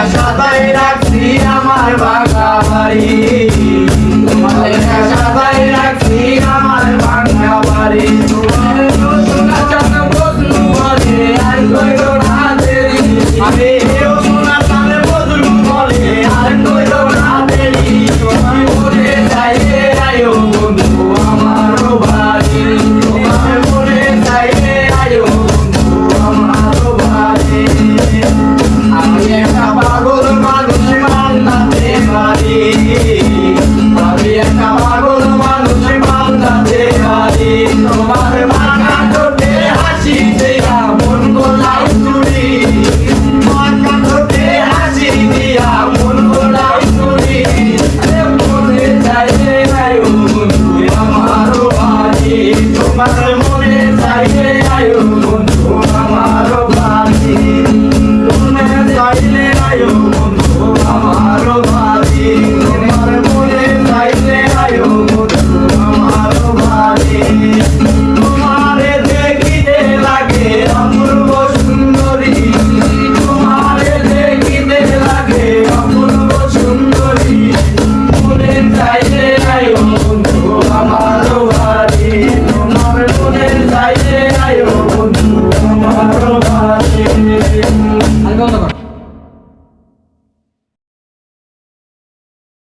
লেখা সাদাই রাখছি আমার বাগা বাড়ি তোমার বাসে মনে চাইলে আয়ো বন্ধু আমারও বাড়ি। তুমি চাইলে আয়ো বন্ধু আমারও বাড়ি। 예. 아, 알바 하나 봐.